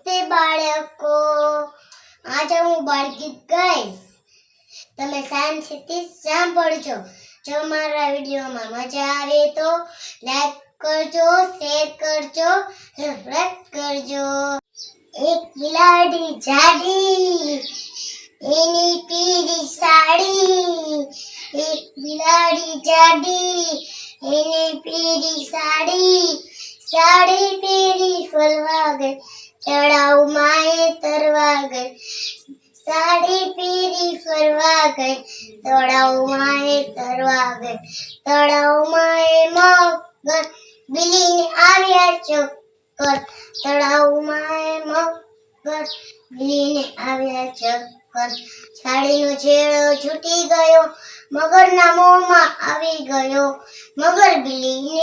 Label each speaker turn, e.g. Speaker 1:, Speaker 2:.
Speaker 1: નમસ્તે બાળકો. આજે હું બાળગીત ગાઈશ. તમે શાંતિથી સાંભળજો. જો મારા વિડીયોમાં મજા આવે તો લાઈક કરજો, શેર કરજો સબસ્ક્રાઇબ કરજો. એક બિલાડી જાડી, એની પીળી સાડી. એક બિલાડી જાડી, એની પીળી સાડી. સાડી પીરી ફરવા ગઈ. તળાવમાં માય તરવા ગઈ. સાડી પીરી ફરવા ગઈ. તળાવમાં એ તરવા ગઈ. તળાવમાં એ મગર બિલીને આવ્યા ચક્કર. તળાવમાં એ મગર બિલીને આવ્યા ચક્કર. સાડીનો છેડો છૂટી ગયો. મગરના મોંમાં આવી ગયો. મગર બિલીને